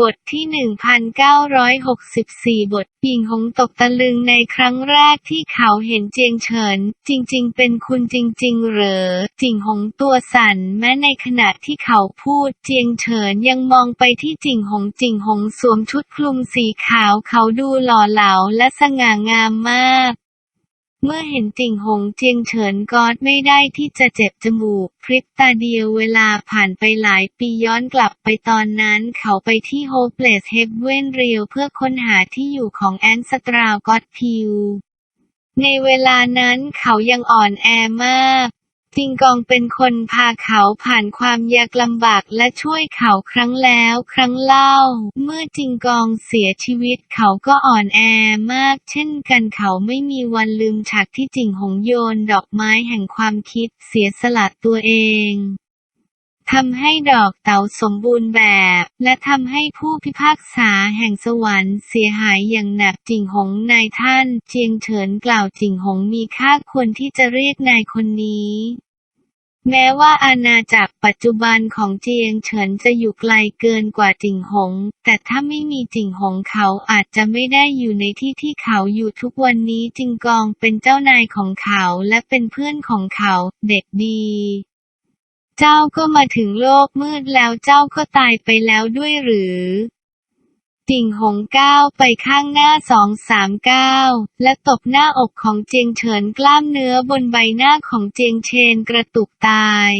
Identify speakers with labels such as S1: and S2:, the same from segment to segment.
S1: บทที่ 1964 บทปิงหงตกตะลึงในครั้งแรกที่เขาเห็นเจียงเฉิน จริง ๆ เป็นคุณจริง ๆ เหรอจิงหงตัวสั่นแม้ในขณะที่เขาพูดเจียงเฉินยังมองไปที่จิงหงจิงหงสวมชุดคลุมสีขาวเขาดูหล่อเหลาและสง่างามมาก เมื่อเห็นติ่งหงเจียงเฉินกอดไม่ได้ที่จะเจ็บจมูก พริบตาเดียวเวลาผ่านไปหลายปีย้อนกลับไปตอนนั้นเขาไปที่โฮเปลสเฮฟเวนเรียวเพื่อค้นหาที่อยู่ของแอนสตราวกอดพิว ในเวลานั้นเขายังอ่อนแอมาก จิงกองเป็นคนพาเขาผ่านความยากลำบากและช่วยเขาครั้งแล้วครั้งเล่า เมื่อจิงกองเสียชีวิตเขาก็อ่อนแอมาก เช่นกันเขาไม่มีวันลืมฉากที่จิงหงโยนดอกไม้แห่งความคิดเสียสละตัวเองทำให้ดอกเต๋าสมบูรณ์แบบ และทำให้ผู้พิพากษาแห่งสวรรค์เสียหายอย่างหนักจิงหงนายท่าน เจียงเฉินกล่าวจิงหงมีค่าควรที่จะเรียกนายคนนี้ แม้ว่าอาณาจักรปัจจุบันของเจียงเฉินจะอยู่ไกลเกินกว่าจิงหง แต่ถ้าไม่มีจิงหงเขาอาจจะไม่ได้อยู่ในที่ที่เขาอยู่ทุกวันนี้จิงกองเป็นเจ้านายของเขาและเป็นเพื่อนของเขาเด็กดี เจ้าก็มาถึงโลกมืดแล้วเจ้าก็ตายไปแล้วด้วยหรือ จิงหงก้าวไปข้างหน้าสองสามก้าวและตบหน้าอกของเจียงเฉินกล้ามเนื้อบนใบหน้าของเจียงเชนกระตุกตาย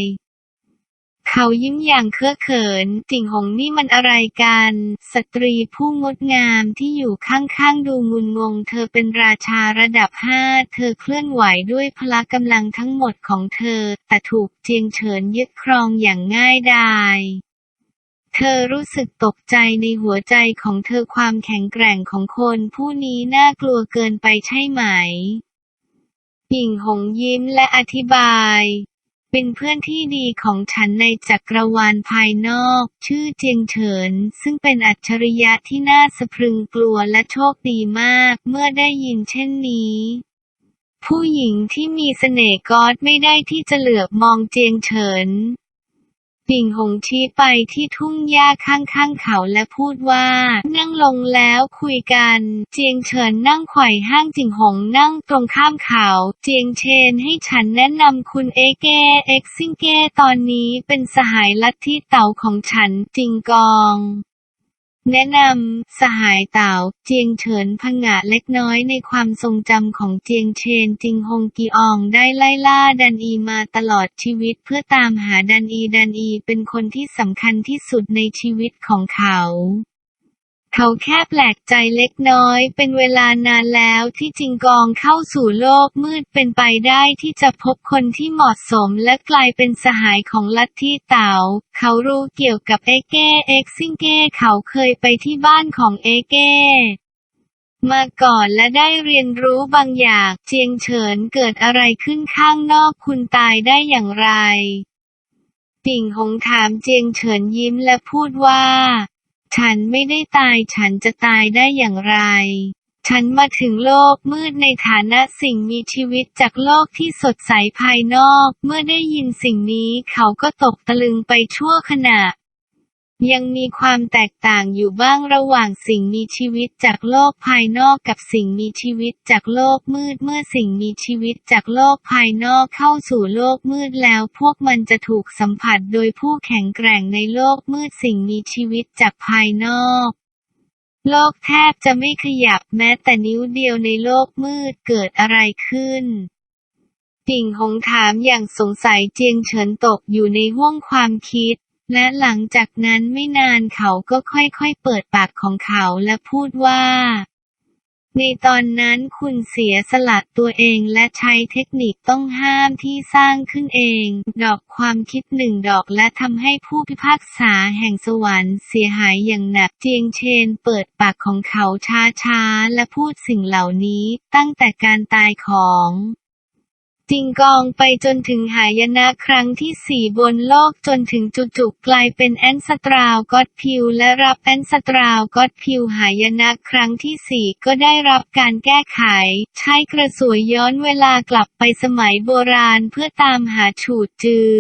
S1: เขายิ้มอย่างเคอะเขินจิงหงนี่มันอะไรกัน สตรีผู้งดงามที่อยู่ข้างๆดูงุนงง เธอเป็นราชาระดับห้า เธอเคลื่อนไหวด้วยพละกำลังทั้งหมดของเธอ แต่ถูกเจียงเฉินยึดครองอย่างง่ายดาย เธอรู้สึกตกใจในหัวใจของเธอความแข็งแกร่งของคนผู้นี้น่ากลัวเกินไปใช่ไหมปิ่งหงยิ้มและอธิบาย เป็นเพื่อนที่ดีของฉันในจักรวาลภายนอก ชื่อเจียงเฉิน ซึ่งเป็นอัจฉริยะที่น่าสะพรึงกลัวและโชคดีมากเมื่อได้ยินเช่นนี้ผู้หญิงที่มีเสน่ห์กอดไม่ได้ที่จะเหลือบมองเจียงเฉิน ปิ่งหงชี้ไปที่ทุ่งหญ้าข้างๆเขาและพูดว่า นั่งลงแล้วคุยกัน เจียงเฉินนั่งไขว่ห้างจิงหงนั่งตรงข้ามเขา เจียงเชนให้ฉันแนะนำคุณเอเกเอ็กซิงเกตอนนี้เป็นสหายลัทธิเต่าของฉันจิงกอง แนะนำ สหายเต่า เจียงเฉินผงะเล็กน้อยในความทรงจำของเจียงเชนจิงฮงกีอองได้ไล่ล่าดันอีมาตลอดชีวิตเพื่อตามหาดันอีดันอีเป็นคนที่สำคัญที่สุดในชีวิตของเขา เขาแค่แปลกใจเล็กน้อย เป็นเวลานานแล้วที่จิงกองเข้าสู่โลกมืดเป็นไปได้ที่จะพบคนที่เหมาะสมและกลายเป็นสหายของลัทธิเต๋า เขารู้เกี่ยวกับเอเก้เอ็กซิงเก้เขาเคยไปที่บ้านของเอเก้มาก่อนและได้เรียนรู้บางอย่าง เจียงเฉินเกิดอะไรขึ้นข้างนอกคุณตายได้อย่างไร ปิ่งหงถามเจียงเฉินยิ้มและพูดว่า ฉันไม่ได้ตายฉันจะตายได้อย่างไร ฉันมาถึงโลกมืดในฐานะสิ่งมีชีวิตจากโลกที่สดใสภายนอก เมื่อได้ยินสิ่งนี้เขาก็ตกตะลึงไปชั่วขณะ ยังมีความแตกต่างอยู่บ้างระหว่างสิ่งมีชีวิตจากโลกภายนอกกับสิ่งมีชีวิตจากโลกมืดเมื่อสิ่งมีชีวิตจากโลกภายนอกเข้าสู่โลกมืดแล้ว พวกมันจะถูกสัมผัสโดยผู้แข็งแกร่งในโลกมืดสิ่งมีชีวิตจากภายนอก โลกแทบจะไม่ขยับแม้แต่นิ้วเดียวในโลกมืดเกิดอะไรขึ้นปิ่งหงถามอย่างสงสัยเจียงเฉินตกอยู่ในห้วงความคิด และหลังจากนั้นไม่นานเขาก็ค่อยๆเปิดปากของเขาและพูดว่า ในตอนนั้นคุณเสียสละตัวเองและใช้เทคนิคต้องห้ามที่สร้างขึ้นเอง ดอกความคิดหนึ่งดอกและทำให้ผู้พิพากษาแห่งสวรรค์เสียหายอย่างหนักเจียงเชนเปิดปากของเขาช้าๆและพูดสิ่งเหล่านี้ตั้งแต่การตายของ จิงกองไปจนถึงหายนะครั้งที่สี่บนโลกจนถึงจุจุกลายเป็นแอนสตราวก็ตพิวและรับแอนสตราวก็ตพิวหายนะครั้งที่สี่ก็ได้รับการแก้ไข ใช้กระสวยย้อนเวลากลับไปสมัยโบราณเพื่อตามหาฉูดจือ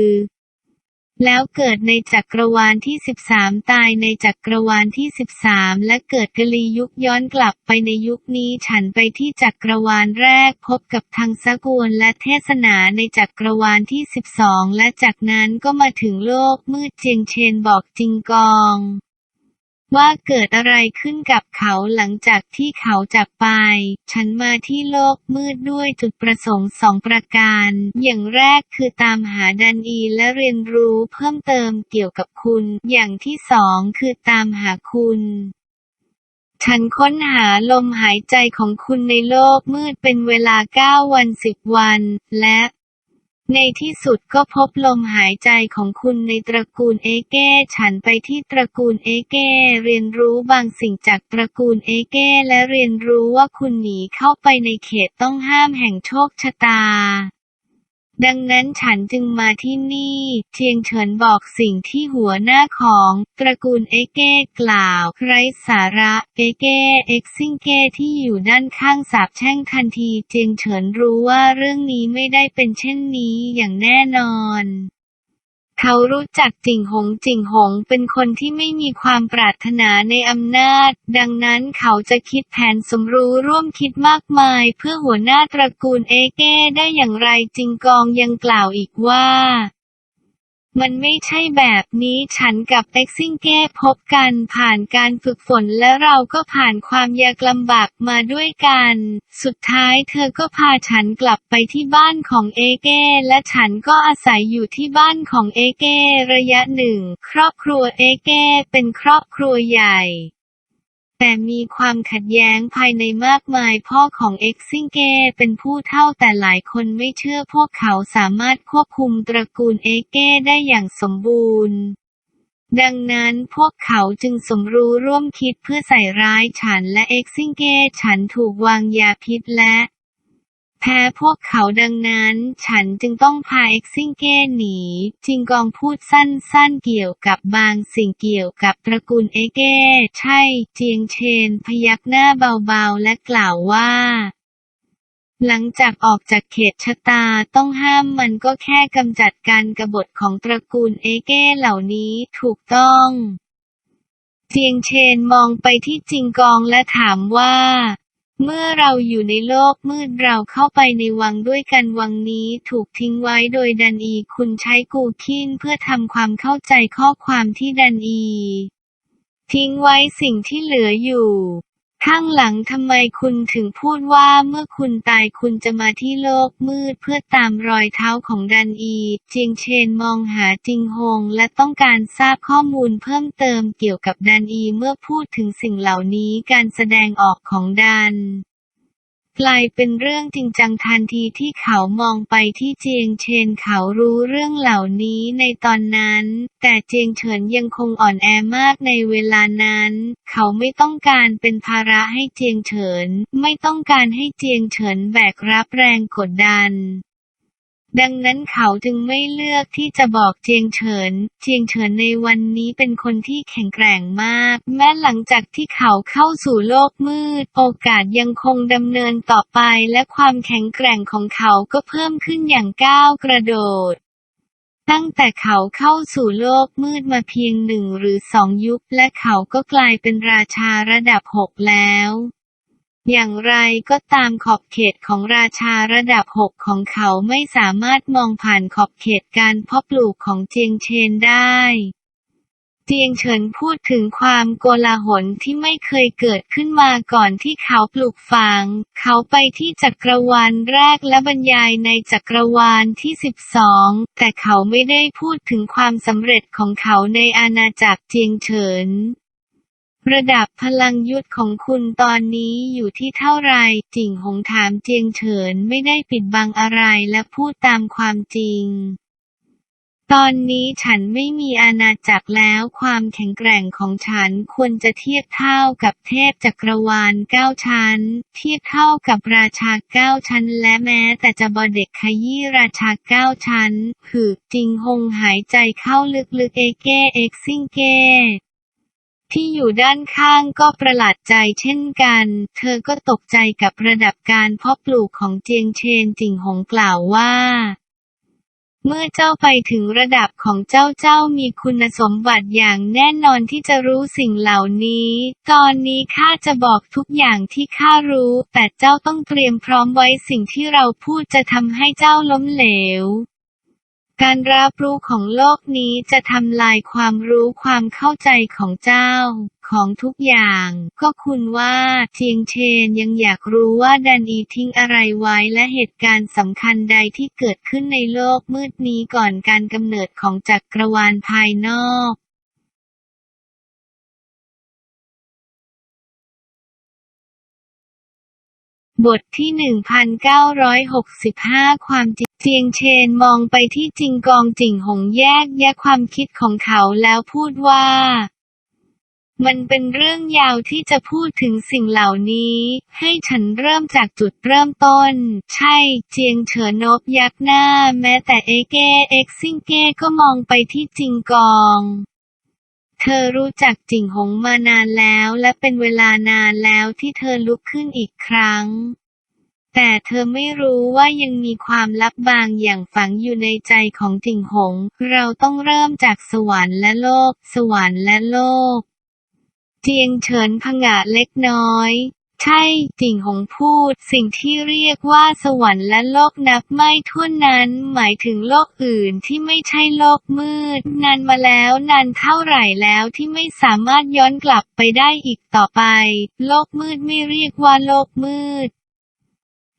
S1: แล้วเกิดในจักรวาลที่ 13 ตายในจักรวาลที่ 13 และเกิดกลียุคย้อนกลับไปในยุคนี้ฉันไปที่จักรวาลแรกพบกับทางสกุลและเทศนาในจักรวาลที่ 12 และจากนั้นก็มาถึงโลกมืดเจียงเชนบอกจิงกอง ว่าเกิดอะไรขึ้นกับเขาหลังจากที่เขาจากไป ฉันมาที่โลกมืดด้วยจุดประสงค์สองประการ อย่างแรกคือตามหาดันอีและเรียนรู้เพิ่มเติมเกี่ยวกับคุณ อย่างที่สองคือตามหาคุณฉันค้นหาลมหายใจของคุณในโลกมืดเป็นเวลาเก้าวันสิบวัน และ ในที่สุดก็พบลมหายใจของคุณในตระกูลเอเก้ ฉันไปที่ตระกูลเอเก้ เรียนรู้บางสิ่งจากตระกูลเอเก้ และเรียนรู้ว่าคุณหนีเข้าไปในเขตต้องห้ามแห่งโชคชะตา ดังนั้นฉันจึงมาที่นี่ เชียงเฉินบอกสิ่งที่หัวหน้าของตระกูลเอเก้กล่าว ไร้สาระ เอเก้เอ็กซิงเก้ที่อยู่ด้านข้างสาบแช่งทันทีเจียงเฉินรู้ว่าเรื่องนี้ไม่ได้เป็นเช่นนี้อย่างแน่นอน เขารู้จักจิ่งหงจิ่งหงเป็นคนที่ไม่มีความปรารถนาในอำนาจ ดังนั้นเขาจะคิดแผนสมรู้ร่วมคิดมากมาย เพื่อหัวหน้าตระกูลเอเก้ได้อย่างไรจิงกองยังกล่าวอีกว่า มันไม่ใช่แบบนี้ฉันกับเต็กซิงเก้พบกันผ่านการฝึกฝนและเราก็ผ่านความยากลำบากมาด้วยกัน สุดท้ายเธอก็พาฉันกลับไปที่บ้านของเอเก้และฉันก็อาศัยอยู่ที่บ้านของเอเก้ระยะหนึ่ง ครอบครัวเอเก้เป็นครอบครัวใหญ่ แต่มีความขัดแย้งภายในมากมายพ่อของเอ็กซิงเก้เป็นผู้เท่าแต่หลายคนไม่เชื่อพวกเขาสามารถควบคุมตระกูลเอเก้ได้อย่างสมบูรณ์ดังนั้นพวกเขาจึงสมรู้ร่วมคิดเพื่อใส่ร้ายฉันและเอ็กซิงเก้ฉันถูกวางยาพิษและ แพ้พวกเขาดังนั้น ฉันจึงต้องพาเอ็กซิงเก้หนีจิงกองพูดสั้นๆเกี่ยวกับบางสิ่งเกี่ยวกับตระกูลเอเก้ ใช่ เจียงเชนพยักหน้าเบาๆและกล่าวว่าหลังจากออกจากเขตชะตาต้องห้ามมันก็แค่กำจัดการกบฏของตระกูลเอเก้เหล่านี้ถูกต้อง เจียงเชนมองไปที่จิงกองและถามว่า เมื่อเราอยู่ในโลกมืดเราเข้าไปในวังด้วยกันวังนี้ถูกทิ้งไว้โดยดันอีคุณใช้กูคินเพื่อทำความเข้าใจข้อความที่ดันอี ทิ้งไว้สิ่งที่เหลืออยู่ ข้างหลังทำไมคุณถึงพูดว่าเมื่อคุณตายคุณจะมาที่โลกมืดเพื่อตามรอยเท้าของดันอีเจียงเชนมองหาจิงฮงและต้องการทราบข้อมูลเพิ่มเติมเกี่ยวกับดันอีเมื่อพูดถึงสิ่งเหล่านี้การแสดงออกของดัน กลายเป็นเรื่องจริงจังทันทีที่เขามองไปที่เจียงเชนเขารู้เรื่องเหล่านี้ในตอนนั้น แต่เจียงเฉินยังคงอ่อนแอมากในเวลานั้น เขาไม่ต้องการเป็นภาระให้เจียงเฉิน ไม่ต้องการให้เจียงเฉินแบกรับแรงกดดัน ดังนั้นเขาจึงไม่เลือกที่จะบอกเจียงเฉิน เจียงเฉินในวันนี้เป็นคนที่แข็งแกร่งมาก แม้หลังจากที่เขาเข้าสู่โลกมืด โอกาสยังคงดำเนินต่อไปและความแข็งแกร่งของเขาก็เพิ่มขึ้นอย่างก้าวกระโดดตั้งแต่เขาเข้าสู่โลกมืดมาเพียงหนึ่งหรือสองยุคและเขาก็กลายเป็นราชาระดับหกแล้ว อย่างไรก็ตามขอบเขตของราชาระดับหกของเขาไม่สามารถมองผ่านขอบเขตการเพาะปลูกของเจียงเชนได้เจียงเฉินพูดถึงความโกลาหลที่ไม่เคยเกิดขึ้นมาก่อนที่เขาปลูกฝัง เขาไปที่จักรวาลแรกและบรรยายในจักรวาลที่ 12 แต่เขาไม่ได้พูดถึงความสำเร็จของเขาในอาณาจักรเจียงเฉิน ระดับพลังยุทธของคุณตอนนี้อยู่ที่เท่าไรจิ่งหงถามเจียงเฉินไม่ได้ปิดบังอะไรและพูดตามความจริง ตอนนี้ฉันไม่มีอาณาจักรแล้วความแข็งแกร่งของฉันควรจะเทียบเท่ากับเทพจักรวาลเก้าชั้น เทียบเท่ากับราชาเก้าชั้น และแม้แต่จะบอเด็กขยี้ราชาเก้าชั้นหือจิงฮงหายใจเข้าลึกๆเอเก้เอ็กซิงเก ที่อยู่ด้านข้างก็ประหลาดใจเช่นกัน เธอก็ตกใจกับระดับการเพาะปลูกของเจียงเชนจิงหงกล่าวว่า เมื่อเจ้าไปถึงระดับของเจ้าเจ้ามีคุณสมบัติอย่างแน่นอนที่จะรู้สิ่งเหล่านี้ ตอนนี้ข้าจะบอกทุกอย่างที่ข้ารู้ แต่เจ้าต้องเตรียมพร้อมไว้สิ่งที่เราพูดจะทำให้เจ้าล้มเหลว การรับรู้ของโลกนี้จะทำลายความรู้ความเข้าใจของเจ้า ของทุกอย่าง ก็คุณว่าเจียงเชนยังอยากรู้ว่าดันอีทิ้งอะไรไว้และเหตุการณ์สำคัญใดที่เกิดขึ้นในโลกมืดนี้ก่อนการกำเนิดของจักรวาลภายนอก บทที่ 1965 ความจริงเจียงเชนมองไปที่จิงกองจิงหงแยกแยะความคิดของเขาแล้วพูดว่า มันเป็นเรื่องยาวที่จะพูดถึงสิ่งเหล่านี้ ให้ฉันเริ่มจากจุดเริ่มต้น ใช่ เจียงเฉินนบยักหน้า แม้แต่เอเกเอ็กซิงเก้ก็มองไปที่จิงกอง เธอรู้จักจิงหงมานานแล้วและเป็นเวลานานแล้วที่เธอลุกขึ้นอีกครั้ง แต่เธอไม่รู้ว่ายังมีความลับบางอย่างฝังอยู่ในใจของจิงหง เราต้องเริ่มจากสวรรค์และโลก สวรรค์และโลก เจียงเฉินผงะเล็กน้อย ใช่จิงหงพูด สิ่งที่เรียกว่าสวรรค์และโลกนับไม่ถ้วนนั้น หมายถึงโลกอื่นที่ไม่ใช่โลกมืด นานมาแล้วนานเท่าไหร่แล้วที่ไม่สามารถย้อนกลับไปได้อีกต่อไป โลกมืดไม่เรียกว่าโลกมืด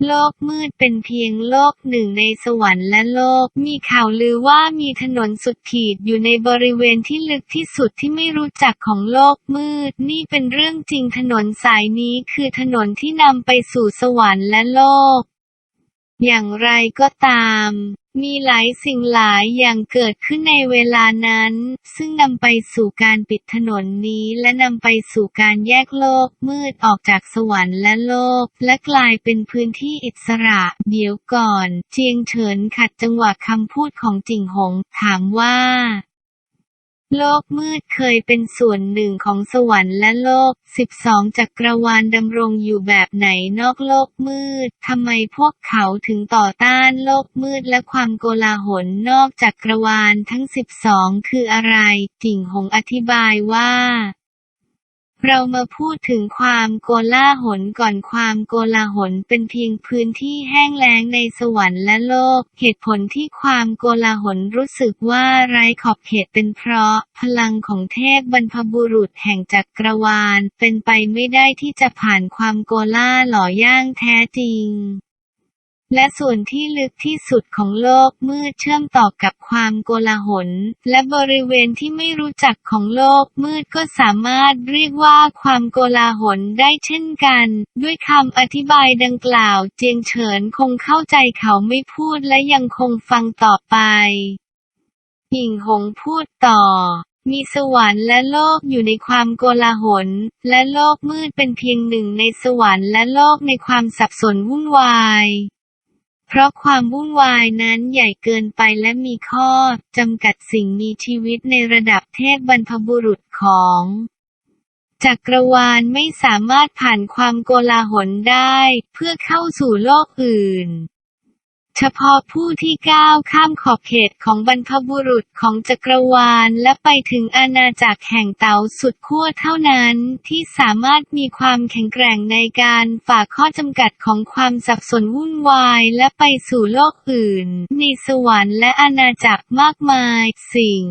S1: โลกมืดเป็นเพียงโลกหนึ่งในสวรรค์และโลก มีข่าวลือว่ามีถนนสุดขีดอยู่ในบริเวณที่ลึกที่สุดที่ไม่รู้จักของโลกมืด นี่เป็นเรื่องจริงถนนสายนี้คือถนนที่นำไปสู่สวรรค์และโลก อย่างไรก็ตาม มีหลายสิ่งหลายอย่างเกิดขึ้นในเวลานั้น ซึ่งนำไปสู่การปิดถนนนี้และนำไปสู่การแยกโลกมืดออกจากสวรรค์และโลก และกลายเป็นพื้นที่อิสระ เดี๋ยวก่อน เจียงเฉินขัดจังหวะคำพูดของจิงหง ถามว่า โลกมืดเคยเป็นส่วนหนึ่งของสวรรค์และโลก 12 จักรวาลดำรงอยู่แบบไหนนอกโลกมืด ทำไมพวกเขาถึงต่อต้านโลกมืดและความโกลาหลนอกจักรวาลทั้ง 12 คืออะไร จิงหงอธิบายว่า เรามาพูดถึงความโกลาหลก่อนความโกลาหลเป็นเพียงพื้นที่แห้งแล้งในสวรรค์และโลก เหตุผลที่ความโกลาหลรู้สึกว่าไร้ขอบเขตเป็นเพราะ พลังของเทพบรรพบุรุษแห่งจักรวาล เป็นไปไม่ได้ที่จะผ่านความโกลาหล่อย่างแท้จริง และส่วนที่ลึกที่สุดของโลกมืดเชื่อมต่อกับความโกลาหล และบริเวณที่ไม่รู้จักของโลกมืดก็สามารถเรียกว่าความโกลาหลได้เช่นกัน ด้วยคำอธิบายดังกล่าว เจียงเฉินคงเข้าใจเขาไม่พูดและยังคงฟังต่อไปหญิงหงพูดต่อมีสวรรค์และโลกอยู่ในความโกลาหล และโลกมืดเป็นเพียงหนึ่งในสวรรค์และโลกในความสับสนวุ่นวาย เพราะความวุ่นวายนั้นใหญ่เกินไปและมีข้อจำกัดสิ่งมีชีวิตในระดับเทพบรรพบุรุษของจักรวาลไม่สามารถผ่านความโกลาหลได้ เพื่อเข้าสู่โลกอื่น เฉพาะผู้ที่ก้าวข้ามขอบเขตของบรรพบุรุษของจักรวาล และไปถึงอาณาจักรแห่งเต๋าสุดขั้วเท่านั้น ที่สามารถมีความแข็งแกร่งในการฝ่าข้อจำกัดของความสับสนวุ่นวายและไปสู่โลกอื่น ในสวรรค์และอาณาจักรมากมายสิ่ง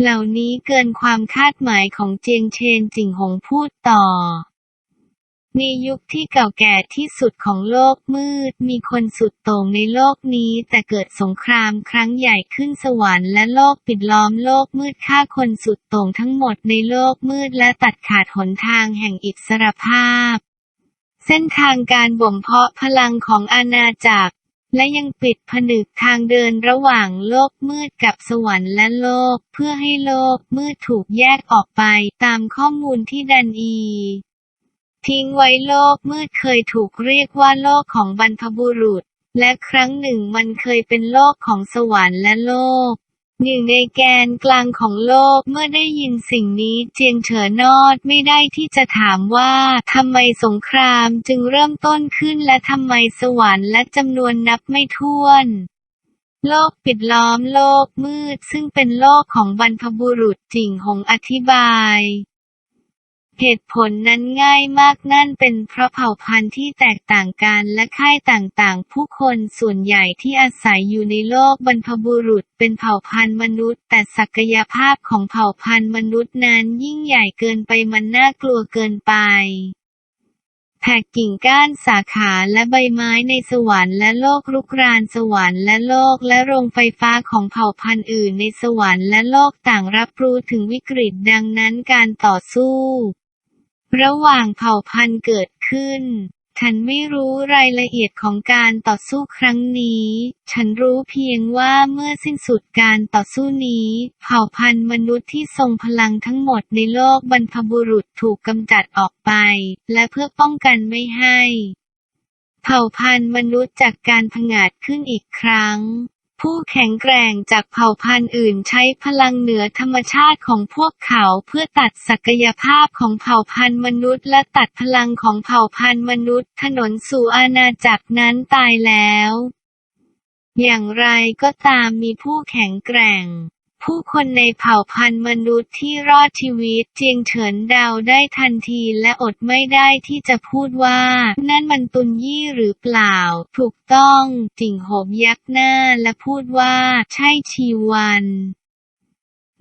S1: เหล่านี้เกินความคาดหมายของเจียงเชนจิงหงพูดต่อ ในยุคที่เก่าแก่ที่สุดของโลกมืด มีคนสุดโต่งในโลกนี้แต่เกิดสงครามครั้งใหญ่ขึ้นสวรรค์และโลกปิดล้อมโลกมืดฆ่าคนสุดโต่งทั้งหมดในโลกมืดและตัดขาดหนทางแห่งอิสรภาพ เส้นทางการบ่มเพาะพลังของอาณาจักร และยังปิดผนึกทางเดินระหว่างโลกมืดกับสวรรค์และโลก เพื่อให้โลกมืดถูกแยกออกไปตามข้อมูลที่ดันอี ทิ้งไว้โลกมืดเคยถูกเรียกว่าโลกของบรรพบุรุษ และครั้งหนึ่งมันเคยเป็นโลกของสวรรค์และโลก หนึ่งในแกนกลางของโลกเมื่อได้ยินสิ่งนี้เจียงเฉินนอดไม่ได้ที่จะถามว่าทำไมสงครามจึงเริ่มต้นขึ้นและทำไมสวรรค์และจำนวนนับไม่ถ้วนโลกปิดล้อมโลกมืดซึ่งเป็นโลกของบรรพบุรุษจิ่งหงอธิบาย เหตุผลนั้นง่ายมากนั่นเป็นเพราะเผ่าพันธุ์ที่แตกต่างกันและค่ายต่างๆ ผู้คนส่วนใหญ่ที่อาศัยอยู่ในโลกบรรพบุรุษ เป็นเผ่าพันธุ์มนุษย์ แต่ศักยภาพของเผ่าพันธุ์มนุษย์นั้นยิ่งใหญ่เกินไปมันน่ากลัวเกินไปแผ่กิ่งก้านสาขาและใบไม้ในสวรรค์และโลกรุกรานสวรรค์และโลกและโรงไฟฟ้าของเผ่าพันธุ์อื่นในสวรรค์และโลกต่างรับรู้ถึงวิกฤตดังนั้นการต่อสู้ ระหว่างเผ่าพันธุ์เกิดขึ้น ฉันไม่รู้รายละเอียดของการต่อสู้ครั้งนี้ ฉันรู้เพียงว่าเมื่อสิ้นสุดการต่อสู้นี้ เผ่าพันธุ์มนุษย์ที่ทรงพลังทั้งหมดในโลกบรรพบุรุษถูกกำจัดออกไป และเพื่อป้องกันไม่ให้ เผ่าพันธุ์มนุษย์จากการผงาดขึ้นอีกครั้ง ผู้แข็งแกร่งจากเผ่าพันธุ์อื่นใช้พลังเหนือธรรมชาติของพวกเขาเพื่อตัดศักยภาพของเผ่าพันธุ์มนุษย์และตัดพลังของเผ่าพันธุ์มนุษย์ ถนนสู่อาณาจักรนั้นตายแล้ว อย่างไรก็ตามมีผู้แข็งแกร่ง ผู้คนในเผ่าพันธุ์มนุษย์ที่รอดชีวิตเจียงเฉินดาวได้ทันทีและอดไม่ได้ที่จะพูดว่า นั่นมันตุนยี่หรือเปล่า ถูกต้องจิงโหบยักหน้าและพูดว่า ใช่ชีวัน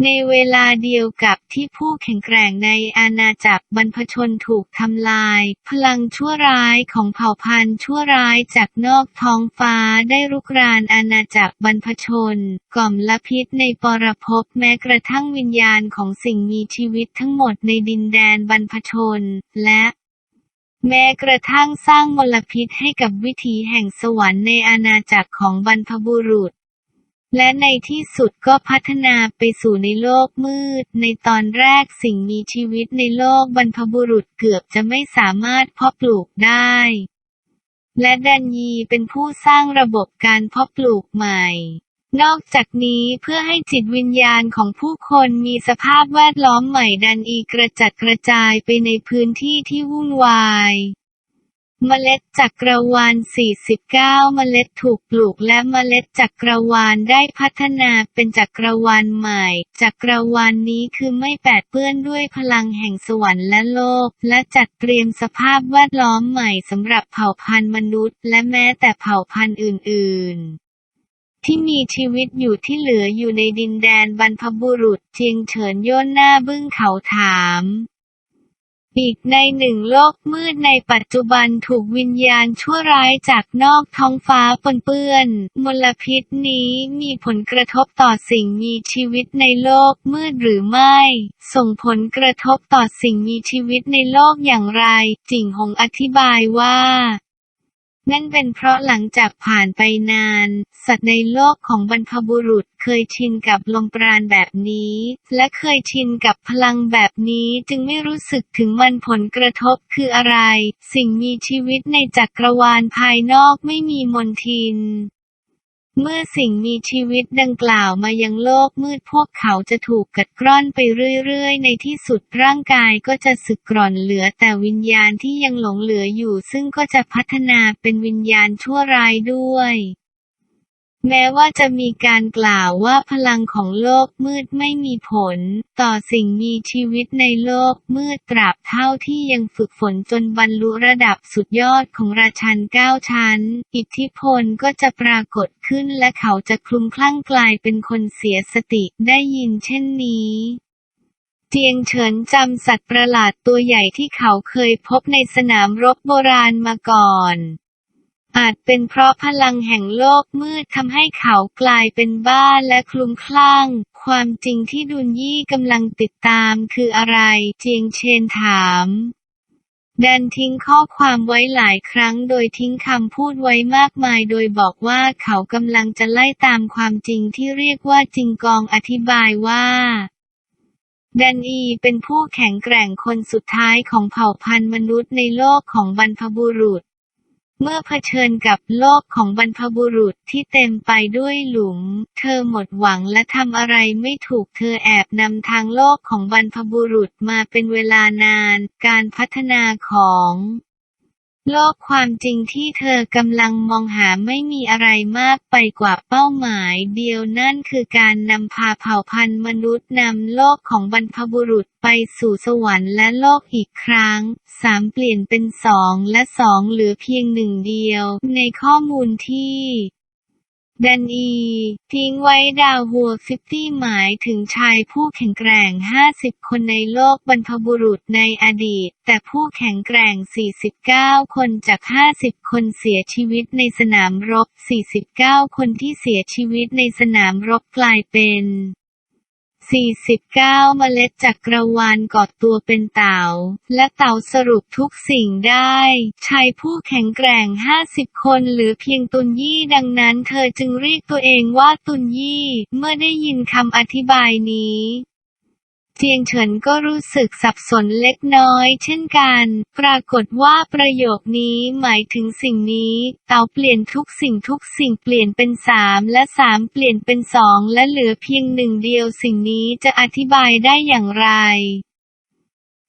S1: ในเวลาเดียวกับที่ผู้แข็งแกร่งในอาณาจักรบรรพชนถูกทำลาย พลังชั่วร้ายของเผ่าพันธุ์ชั่วร้ายจากนอกท้องฟ้าได้รุกรานอาณาจักรบรรพชน กล่อมละพิษในปรภพแม้กระทั่งวิญญาณของสิ่งมีชีวิตทั้งหมดในดินแดนบรรพชน และแม้กระทั่งสร้างมลพิษให้กับวิถีแห่งสวรรค์ในอาณาจักรของบรรพบุรุษ และในที่สุดก็พัฒนาไปสู่ในโลกมืด ในตอนแรกสิ่งมีชีวิตในโลกบรรพบุรุษเกือบจะไม่สามารถเพาะปลูกได้ และดันยีเป็นผู้สร้างระบบการเพาะปลูกใหม่ นอกจากนี้เพื่อให้จิตวิญญาณของผู้คนมีสภาพแวดล้อมใหม่ดันอีกระจัดกระจายไปในพื้นที่ที่วุ่นวาย เมล็ดจักรวาล 49 เมล็ดถูกปลูกและเมล็ดจักรวาลได้พัฒนาเป็นจักรวาลใหม่ จักรวาลนี้คือไม่แปดเปื้อนด้วยพลังแห่งสวรรค์และโลก และจัดเตรียมสภาพแวดล้อมใหม่สำหรับเผ่าพันธุ์มนุษย์ และแม้แต่เผ่าพันธุ์อื่น ๆที่มีชีวิตอยู่ที่เหลืออยู่ในดินแดนบรรพบุรุษเจียงเฉินโยนหน้าบึ้งเขาถาม อีกในหนึ่งโลกมืดในปัจจุบันถูกวิญญาณชั่วร้ายจากนอกท้องฟ้าปนเปื้อน มลพิษนี้มีผลกระทบต่อสิ่งมีชีวิตในโลกมืดหรือไม่ ส่งผลกระทบต่อสิ่งมีชีวิตในโลกอย่างไร จิงหงอธิบายว่า นั่นเป็นเพราะหลังจากผ่านไปนาน สัตว์ในโลกของบรรพบุรุษเคยชินกับลมปราณแบบนี้ และเคยชินกับพลังแบบนี้จึงไม่รู้สึกถึงมันผลกระทบคืออะไร สิ่งมีชีวิตในจักรวาลภายนอกไม่มีมนทิน เมื่อสิ่งมีชีวิตดังกล่าวมายังโลกมืดพวกเขาจะถูกกัดกร่อนไปเรื่อยๆ ในที่สุดร่างกายก็จะสึกกร่อนเหลือแต่วิญญาณที่ยังหลงเหลืออยู่ซึ่งก็จะพัฒนาเป็นวิญญาณชั่วร้ายด้วย แม้ว่าจะมีการกล่าวว่าพลังของโลกมืดไม่มีผล ต่อสิ่งมีชีวิตในโลกมืดตราบเท่าที่ยังฝึกฝนจนบรรลุระดับสุดยอดของราชันเก้าชั้น อิทธิพลก็จะปรากฏขึ้นและเขาจะคลุมคลั่งกลายเป็นคนเสียสติได้ยินเช่นนี้เจียงเฉินจำสัตว์ประหลาดตัวใหญ่ที่เขาเคยพบในสนามรบโบราณมาก่อน อาจเป็นเพราะพลังแห่งโลกมืดทำให้เขากลายเป็นบ้าและคลุมคลั่ง ความจริงที่ดุนยี่กำลังติดตามคืออะไร เจียงเชนถามดันทิ้งข้อความไว้หลายครั้งโดยทิ้งคำพูดไว้มากมายโดยบอกว่าเขากำลังจะไล่ตามความจริงที่เรียกว่าจริงกองอธิบายว่าดันอีเป็นผู้แข็งแกร่งคนสุดท้ายของเผ่าพันธุ์มนุษย์ในโลกของบรรพบุรุษ เมื่อเผชิญกับโลกของบรรพบุรุษที่เต็มไปด้วยหลุม เธอหมดหวังและทำอะไรไม่ถูกเธอแอบนำทางโลกของบรรพบุรุษมาเป็นเวลานาน การพัฒนาของ โลกความจริงที่เธอกำลังมองหาไม่มีอะไรมากไปกว่าเป้าหมายเดียวนั่นคือการนำพาเผ่าพันธุ์มนุษย์นำโลกของบรรพบุรุษไปสู่สวรรค์และโลกอีกครั้งสามเปลี่ยนเป็นสองและสองเหลือเพียงหนึ่งเดียว ในข้อมูลที่ ดันอี ทิ้งไว้ดาวหัว50หมายถึงชายผู้แข็งแกร่ง 50 คนในโลกบรรพบุรุษในอดีต แต่ผู้แข็งแกร่ง 49 คนจาก 50 คนเสียชีวิตในสนามรบ 49 คนที่เสียชีวิตในสนามรบกลายเป็น 49 เมล็ดจักรวาลกอดตัวเป็นเต่า และเต่าสรุปทุกสิ่งได้ ชายผู้แข็งแกร่ง 50 คนหรือเพียงตุนยี่ดังนั้นเธอจึงเรียกตัวเองว่าตุนยี่ เมื่อได้ยินคำอธิบายนี้ เจียงเฉินก็รู้สึกสับสนเล็กน้อย เช่นกัน ปรากฏว่าประโยคนี้หมายถึงสิ่งนี้ เต่าเปลี่ยนทุกสิ่งทุกสิ่งเปลี่ยนเป็นสามและสามเปลี่ยนเป็นสองและเหลือเพียงหนึ่งเดียวสิ่งนี้จะอธิบายได้อย่างไร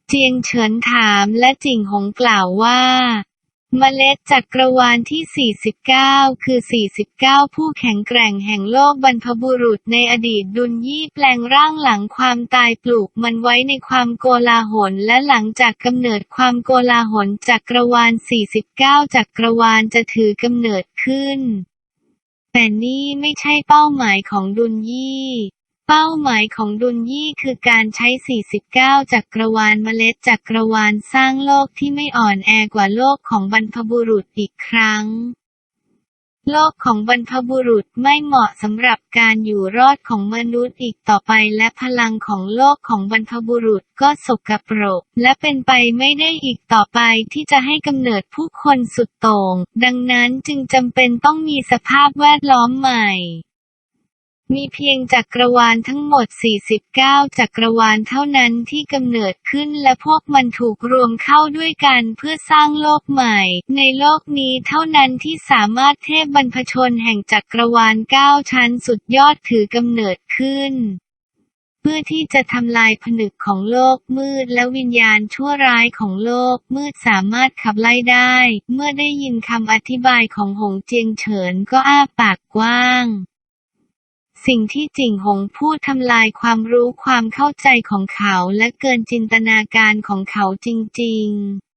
S1: เจียงเฉินถามและจิงหงกล่าวว่า เมล็ดจักรวาลที่ 49 คือ 49 ผู้แข็งแกร่งแห่งโลกบรรพบุรุษในอดีตดุนยี่แปลงร่างหลังความตายปลูกมันไว้ในความโกลาหลและหลังจากกำเนิดความโกลาหลจักรวาล 49 จักรวาลจะถือกำเนิดขึ้น แต่นี่ไม่ใช่เป้าหมายของดุนยี่ เป้าหมายของดุลยี่คือการใช้ 49 จักรวาลเมล็ดจักรวาลสร้างโลกที่ไม่อ่อนแอกว่าโลกของบรรพบุรุษอีกครั้ง โลกของบรรพบุรุษไม่เหมาะสำหรับการอยู่รอดของมนุษย์อีกต่อไปและพลังของโลกของบรรพบุรุษก็สกปรก และเป็นไปไม่ได้อีกต่อไปที่จะให้กำเนิดผู้คนสุดโต่ง ดังนั้นจึงจำเป็นต้องมีสภาพแวดล้อมใหม่ มีเพียงจักรวาลทั้งหมด 49 จักรวาลเท่านั้นที่กำเนิดขึ้นและพวกมันถูกรวมเข้าด้วยกันเพื่อสร้างโลกใหม่ ในโลกนี้เท่านั้นที่สามารถเทพบรรพชนแห่งจักรวาล 9 ชั้นสุดยอดถือกำเนิดขึ้นเพื่อที่จะทำลายผนึกของโลกมืดและวิญญาณชั่วร้ายของโลกมืดสามารถขับไล่ได้ เมื่อได้ยินคำอธิบายของหงเจียงเฉินก็อ้าปากกว้าง สิ่งที่จิงหงพูดทำลายความรู้ความเข้าใจของเขาและเกินจินตนาการของเขาจริง ๆ